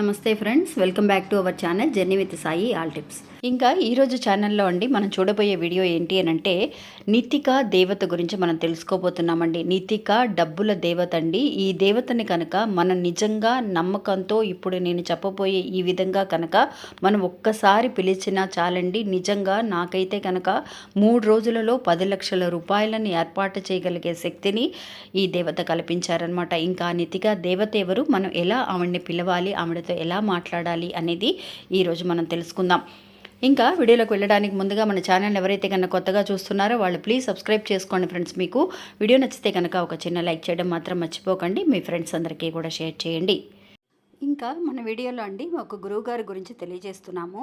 నమస్తే friends welcome back to our channel journey with Sai all tips. ఇంకా ఈరోజు ఛానల్లో అండి మనం చూడబోయే వీడియో ఏంటి అని అంటే నితిక దేవత గురించి మనం తెలుసుకోబోతున్నామండి. నితిక డబ్బుల దేవత అండి. ఈ దేవతని కనుక మనం నిజంగా నమ్మకంతో ఇప్పుడు నేను చెప్పబోయే ఈ విధంగా కనుక మనం ఒక్కసారి పిలిచినా చాలండి. నిజంగా నాకైతే కనుక మూడు రోజులలో పది లక్షల రూపాయలను ఏర్పాటు చేయగలిగే శక్తిని ఈ దేవత కల్పించారనమాట ఇంకా ఆ నితిక దేవత ఎవరు? మనం ఎలా ఆవిడని పిలవాలి? ఆవిడతో ఎలా మాట్లాడాలి అనేది ఈరోజు మనం తెలుసుకుందాం. ఇంకా వీడియోలోకి వెళ్ళడానికి ముందుగా మన ఛానల్ ఎవరైతే కనుక కొత్తగా చూస్తున్నారో వాళ్ళు ప్లీజ్ సబ్స్క్రైబ్ చేసుకోండి ఫ్రెండ్స్. మీకు వీడియో నచ్చితే కనుక ఒక చిన్న లైక్ చేయడం మాత్రం మర్చిపోకండి. మీ ఫ్రెండ్స్ అందరికీ కూడా షేర్ చేయండి. ఇంకా మన వీడియోలో అండి ఒక గురువు గారి గురించి తెలియజేస్తున్నాము.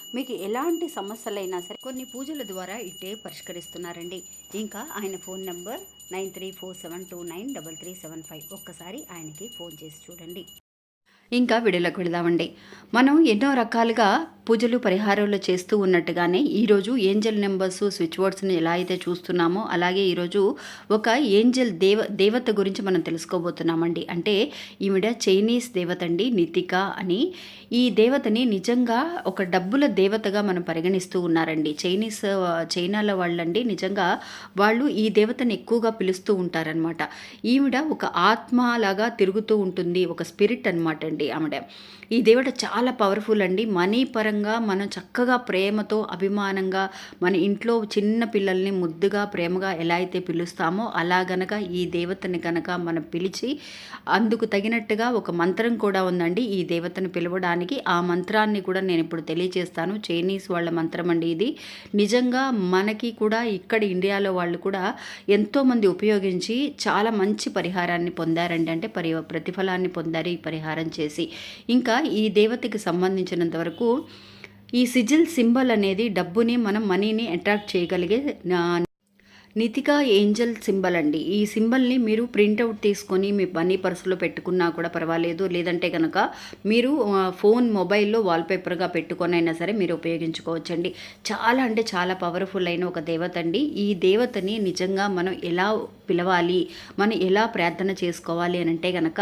మీకు ఎలాంటి సమస్యలైనా సరే కొన్ని పూజల ద్వారా ఇట్టే పరిష్కరిస్తున్నారండి. ఇంకా ఆయన phone number nine three four seven two nine double three seven five. ఒక్కసారి ఆయనకి ఫోన్ చేసి చూడండి. ఇంకా వీడియోలోకి వెళదామండి మనం ఎన్నో రకాలుగా పూజలు పరిహారాలు చేస్తూ ఉన్నట్టుగానే ఈరోజు ఏంజల్ నెంబర్స్ స్విచ్ బోర్డ్స్ని ఎలా అయితే చూస్తున్నామో అలాగే ఈరోజు ఒక ఏంజల్ దేవ దేవత గురించి మనం తెలుసుకోబోతున్నామండి. అంటే ఈవిడ చైనీస్ దేవత అండి నితిక అని. ఈ దేవతని నిజంగా ఒక డబ్బుల దేవతగా మనం పరిగణిస్తూ ఉన్నారండి. చైనీస్ చైనాలో వాళ్ళండి నిజంగా వాళ్ళు ఈ దేవతని ఎక్కువగా పిలుస్తూ ఉంటారనమాట ఈవిడ ఒక ఆత్మలాగా తిరుగుతూ ఉంటుంది ఒక స్పిరిట్ అనమాట అండి ఆవిడ. ఈ దేవత చాలా పవర్ఫుల్ అండి. మనీ పరంగా మనం చక్కగా ప్రేమతో అభిమానంగా మన ఇంట్లో చిన్న పిల్లల్ని ముద్దుగా ప్రేమగా ఎలా అయితే పిలుస్తామో అలా గనక ఈ దేవతని కనుక మనం పిలిచి అందుకు తగినట్టుగా ఒక మంత్రం కూడా ఉందండి. ఈ దేవతను పిలవడానికి ఆ మంత్రాన్ని కూడా నేను ఇప్పుడు తెలియజేస్తాను చైనీస్ వాళ్ళ మంత్రం అండి ఇది. నిజంగా మనకి కూడా ఇక్కడ ఇండియాలో వాళ్ళు కూడా ఎంతోమంది ఉపయోగించి చాలా మంచి పరిహారాన్ని పొందారండి. అంటే పరి ప్రతిఫలాన్ని పొందారు ఈ పరిహారం చేసి. ఇంకా ఈ దేవతకి సంబంధించినంత వరకు ఈ సిజిల్ సింబల్ అనేది డబ్బుని మనం మనీని అట్రాక్ట్ చేయగలిగే నా- నితికా ఏంజల్ సింబల్ అండి. ఈ సింబల్ని మీరు ప్రింట్అవుట్ తీసుకొని మీ మనీ పర్సులో పెట్టుకున్నా కూడా పర్వాలేదు. లేదంటే కనుక మీరు ఫోన్ మొబైల్లో వాల్పేపర్గా పెట్టుకొని అయినా సరే మీరు ఉపయోగించుకోవచ్చండి. చాలా అంటే చాలా పవర్ఫుల్ అయిన ఒక దేవత అండి. ఈ దేవతని నిజంగా మనం ఎలా పిలవాలి? మనం ఎలా ప్రార్థన చేసుకోవాలి అని అంటే కనుక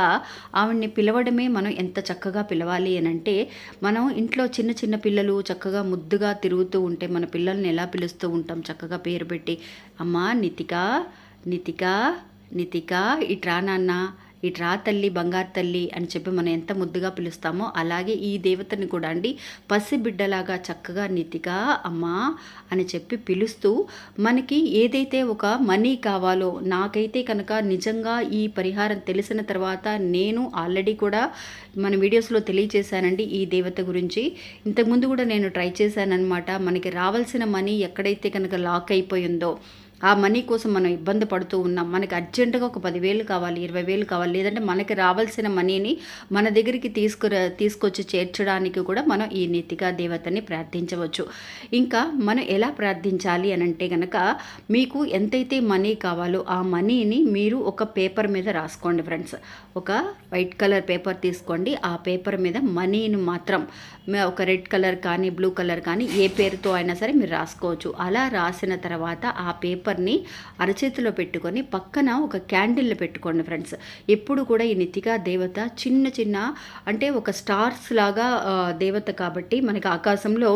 ఆవిడ్ని పిలవడమే మనం ఎంత చక్కగా పిలవాలి అని అంటే మనం ఇంట్లో చిన్న చిన్న పిల్లలు చక్కగా ముద్దుగా తిరుగుతూ ఉంటే మన పిల్లల్ని ఎలా పిలుస్తూ ఉంటాం? చక్కగా పేరు పెట్టి అమ్మ నితిక నితిక నితిక ఇట్రా నాన్న ఇట్రా తల్లి బంగారు తల్లి అని చెప్పి మనం ఎంత ముద్దుగా పిలుస్తామో అలాగే ఈ దేవతని కూడా అండి పసి బిడ్డలాగా చక్కగా నితిక అమ్మా అని చెప్పి పిలుస్తూ మనకి ఏదైతే ఒక మనీ కావాలో నాకైతే కనుక నిజంగా ఈ పరిహారం తెలిసిన తర్వాత నేను ఆల్రెడీ కూడా మన వీడియోస్లో తెలియచేశానండి ఈ దేవత గురించి. ఇంతకుముందు కూడా నేను ట్రై చేశానన్నమాట. మనకి రావాల్సిన మనీ ఎక్కడైతే కనుక లాక్ అయిపోయిందో ఆ మనీ కోసం మనం ఇబ్బంది పడుతూ ఉన్నాం. మనకి అర్జెంటుగా ఒక పదివేలు కావాలి ఇరవై వేలు కావాలి లేదంటే మనకి రావాల్సిన మనీని మన దగ్గరికి తీసుకురా తీసుకొచ్చి చేర్చడానికి కూడా మనం ఈ నీతిగా దేవతని ప్రార్థించవచ్చు. ఇంకా మనం ఎలా ప్రార్థించాలి అని అంటే కనుక మీకు ఎంతైతే మనీ కావాలో ఆ మనీని మీరు ఒక పేపర్ మీద రాసుకోండి ఫ్రెండ్స్. ఒక వైట్ కలర్ పేపర్ తీసుకోండి. ఆ పేపర్ మీద మనీని మాత్రం ఒక రెడ్ కలర్ కానీ బ్లూ కలర్ కానీ ఏ పేరుతో అయినా సరే మీరు రాసుకోవచ్చు. అలా రాసిన తర్వాత ఆ పేపర్ పేపర్ని అరచేతిలో పెట్టుకొని పక్కన ఒక క్యాండిల్ పెట్టుకోండి ఫ్రెండ్స్. ఎప్పుడు కూడా ఈ నితికా దేవత చిన్న చిన్న అంటే ఒక స్టార్స్ లాగా దేవత కాబట్టి మనకి ఆకాశంలో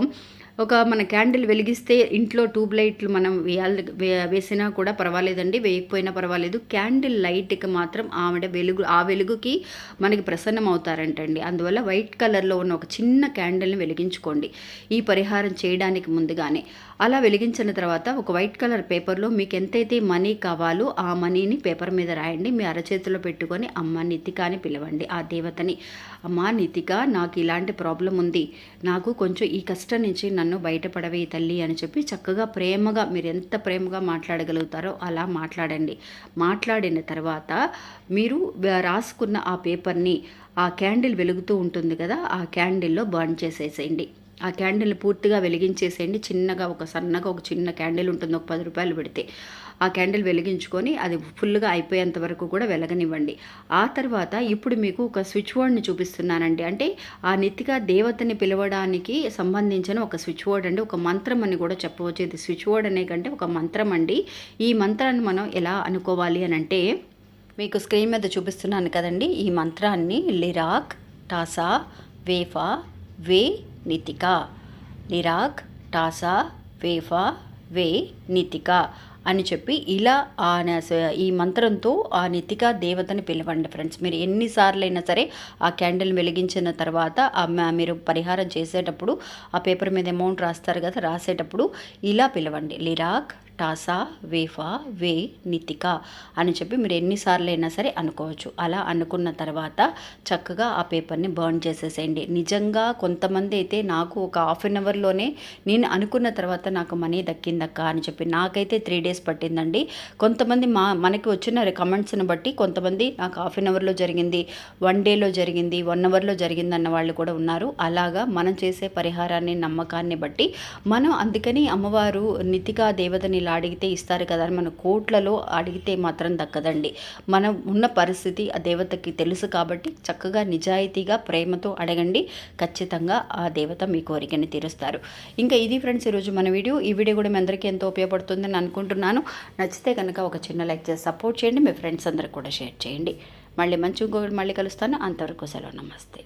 ఒక మన క్యాండిల్ వెలిగిస్తే ఇంట్లో ట్యూబ్ లైట్లు మనం వేయాలి వే- వేసినా కూడా పర్వాలేదండి వేయకపోయినా పర్వాలేదు. క్యాండిల్ లైట్కి మాత్రం ఆవిడ వెలుగు ఆ వెలుగుకి మనకి ప్రసన్నం అవుతారంటండి అందువల్ల వైట్ కలర్లో ఉన్న ఒక చిన్న క్యాండిల్ని వెలిగించుకోండి. ఈ పరిహారం చేయడానికి ముందుగానే. అలా వెలిగించిన తర్వాత ఒక వైట్ కలర్ పేపర్లో మీకు ఎంతైతే మనీ కావాలో ఆ మనీని పేపర్ మీద రాయండి. మీ అరచేతిలో పెట్టుకొని అమ్మ నితిక అని పిలవండి. ఆ దేవతని అమ్మ నితిక నాకు ఇలాంటి ప్రాబ్లం ఉంది. నాకు కొంచెం ఈ కష్టం నుంచి నన్ను బయటపడవే తల్లి అని చెప్పి చక్కగా ప్రేమగా మీరు ఎంత ప్రేమగా మాట్లాడగలుగుతారో అలా మాట్లాడండి. మాట్లాడిన తర్వాత మీరు రాసుకున్న ఆ పేపర్ని ఆ క్యాండిల్ వెలుగుతూ ఉంటుంది కదా ఆ క్యాండిల్లో బర్న్ చేసేసేయండి. ఆ క్యాండిల్ పూర్తిగా వెలిగించేసేయండి. చిన్నగా ఒక సన్నగా ఒక చిన్న క్యాండిల్ ఉంటుంది. ఒక పది రూపాయలు పెడితే ఆ క్యాండిల్ వెలిగించుకొని అది ఫుల్గా అయిపోయేంత వరకు కూడా వెలగనివ్వండి. ఆ తర్వాత ఇప్పుడు మీకు ఒక స్విచ్ బోర్డ్ని చూపిస్తున్నానండి. అంటే ఆ నిత్తిగా దేవతని పిలవడానికి సంబంధించిన ఒక స్విచ్ బోర్డ్ అండి. ఒక మంత్రం అని కూడా చెప్పవచ్చు. ఇది స్విచ్ బోర్డ్ అనే కంటే ఒక మంత్రం అండి. ఈ మంత్రాన్ని మనం ఎలా అనుకోవాలి అని అంటే మీకు స్క్రీన్ మీద చూపిస్తున్నాను కదండి. ఈ మంత్రాన్ని లిరాక్ టాసా వేఫా వే నితిక. నిరాక్ టాసా వేఫా వే నితిక అని చెప్పి ఇలా ఆ స- ఈ మంత్రంతో ఆ నితిక దేవతని పిలవండి ఫ్రెండ్స్. మీరు ఎన్నిసార్లైనా సరే ఆ క్యాండిల్ వెలిగించిన తర్వాత ఆ మీరు పరిహారం చేసేటప్పుడు ఆ పేపర్ మీద అమౌంట్ రాస్తారు కదా రాసేటప్పుడు ఇలా పిలవండి. లిరాక్ టాసా వేఫా వే నితిక అని చెప్పి మీరు ఎన్నిసార్లు అయినా సరే అనుకోవచ్చు. అలా అనుకున్న తర్వాత చక్కగా ఆ పేపర్ని బర్న్ చేసేసేయండి. నిజంగా కొంతమంది అయితే నాకు ఒక హాఫ్ అన్ అవర్లోనే నేను అనుకున్న తర్వాత నాకు మనీ దక్కిందక్క అని చెప్పి నాకైతే త్రీ డేస్ పట్టిందండి. కొంతమంది మా మనకి వచ్చిన కమెంట్స్ని బట్టి కొంతమంది నాకు హాఫ్ అన్ అవర్లో జరిగింది వన్ డేలో జరిగింది వన్ అవర్లో జరిగింది అన్న వాళ్ళు కూడా ఉన్నారు. అలాగా మనం చేసే పరిహారాన్ని నమ్మకాన్ని బట్టి మనం అందుకని అమ్మవారు నితికా దేవతని ఇలా అడిగితే ఇస్తారు కదా అని మన కోట్లలో అడిగితే మాత్రం దక్కదండి. మనం ఉన్న పరిస్థితి ఆ దేవతకి తెలుసు కాబట్టి చక్కగా నిజాయితీగా ప్రేమతో అడగండి. ఖచ్చితంగా ఆ దేవత మీ కోరికని తీరుస్తారు. ఇంకా ఇది ఫ్రెండ్స్ ఈరోజు మన వీడియో. ఈ వీడియో కూడా మీ అందరికీ ఎంతో ఉపయోగపడుతుందని అనుకుంటున్నాను. నచ్చితే కనుక ఒక చిన్న లైక్ చేసి సపోర్ట్ చేయండి. మీ ఫ్రెండ్స్ అందరికి కూడా షేర్ చేయండి. మళ్ళీ మంచి ఇంకొకటి మళ్ళీ కలుస్తాను. అంతవరకు సెలవు. నమస్తే.